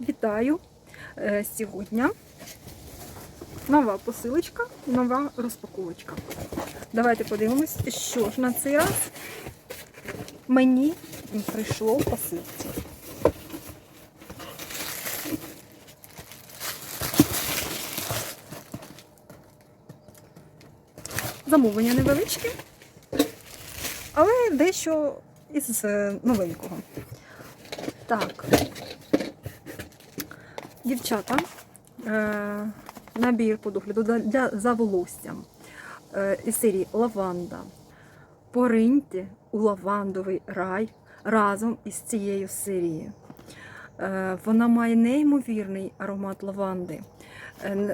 Вітаю! Е, Сьогодні нова посилочка, нова розпаковочка. Давайте подивимось, що ж на цей раз мені прийшло в посилці. Замовлення невеличке, але дещо із е, новенького. Так, дівчата, е, набір по догляду для, за волоссям е, із серії Лаванда. Пориньте у лавандовий рай разом із цією серією. Е, вона має неймовірний аромат лаванди,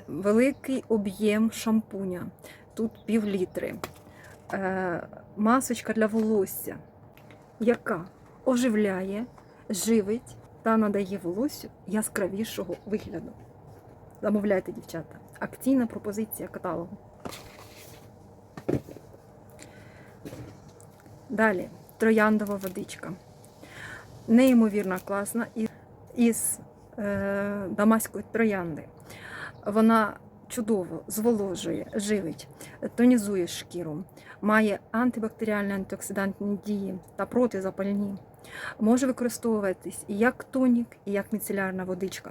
великий об'єм шампуня. Тут пів літри. Е, масочка для волосся, яка оживляє, живить та надає волоссю яскравішого вигляду. Замовляйте, дівчата. Акційна пропозиція каталогу. Далі трояндова водичка. Неймовірно класна із е, дамаської троянди. Вона чудово зволожує, живить, тонізує шкіру, має антибактеріальні антиоксидантні дії та протизапальні. Може використовуватись і як тонік, і як міцелярна водичка.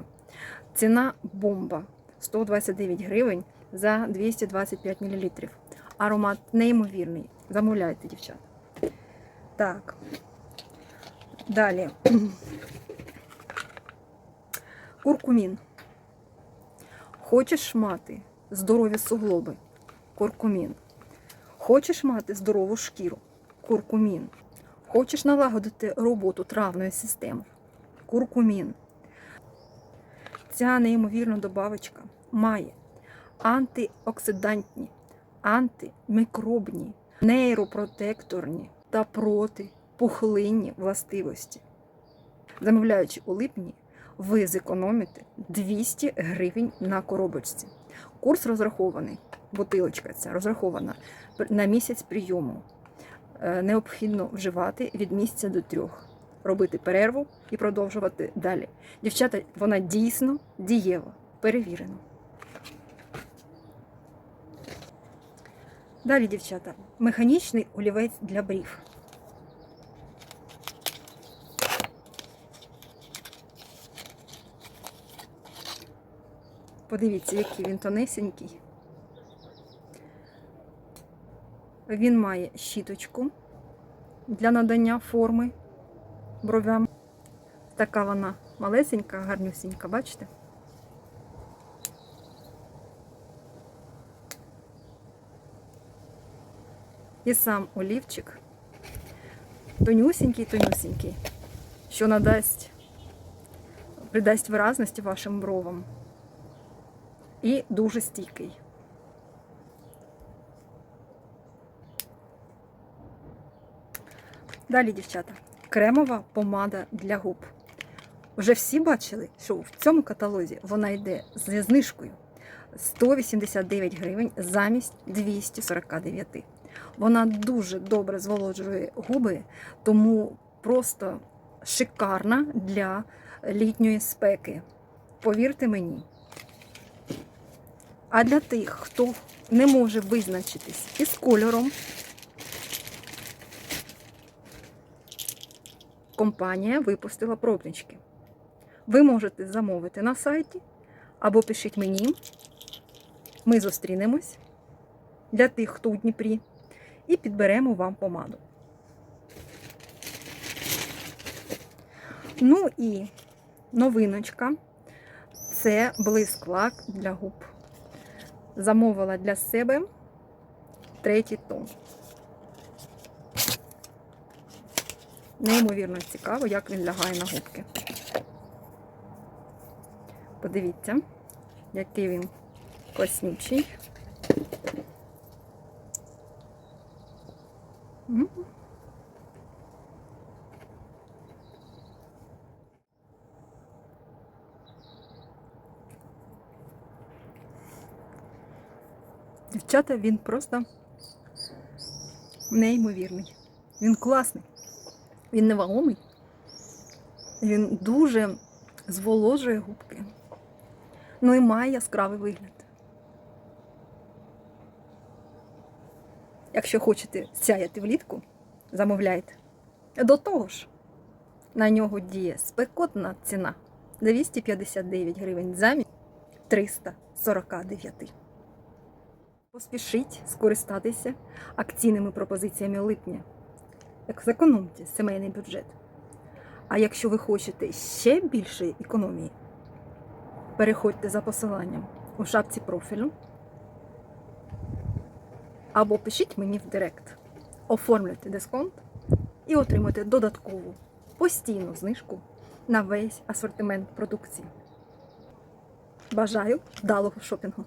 Ціна бомба 129 гривень за 225 мл. Аромат неймовірний. Замовляйте, дівчата. Так. Далі. Куркумін. Хочеш мати здорові суглоби? Куркумін. Хочеш мати здорову шкіру? Куркумін. Хочеш налагодити роботу травної системи? Куркумін. Ця неймовірна добавочка має антиоксидантні, антимікробні, нейропротекторні та протипухлинні властивості. Замовляючи у липні, ви зекономите 200 гривень на коробочці. Курс розрахований, бутилочка ця розрахована на місяць прийому. Е, Необхідно вживати від місяця до трьох, робити перерву і продовжувати далі. Дівчата, вона дійсно дієва, перевірена. Далі, дівчата, механічний олівець для брів. Подивіться, який він тонесенький. Він має щіточку для надання форми бровям. Така вона малесенька, гарнюсінька, бачите? І сам олівчик тонюсінький, тонюсінький, що надасть, придасть виразності вашим бровам. І дуже стійкий. Далі, дівчата, кремова помада для губ. Вже всі бачили, що в цьому каталозі вона йде зі знижкою 189 гривень замість 249. Вона дуже добре зволоджує губи, тому просто шикарна для літньої спеки. Повірте мені. А для тих, хто не може визначитись із кольором, компанія випустила пробнички. Ви можете замовити на сайті або пишіть мені. Ми зустрінемось для тих, хто у Дніпрі, і підберемо вам помаду. Ну і новиночка це блиск-лак для губ. Замовила для себе третій тон. Неймовірно цікаво, як він лягає на губки. Подивіться, який він класнючий. М. Дівчата, він просто неймовірний. Він класний. Він невагомий. Він дуже зволожує губки. Ну і має яскравий вигляд. Якщо хочете сяяти влітку, замовляйте. До того ж, на нього діє спекотна ціна 259 гривень замість 349. Поспішіть скористатися акційними пропозиціями липня. Як зекономте сімейний бюджет. А якщо ви хочете ще більшої економії, переходьте за посиланням у шапці профілю або пишіть мені в Директ. Оформлюйте дисконт і отримуйте додаткову постійну знижку на весь асортимент продукції. Бажаю вдалого шопінгу!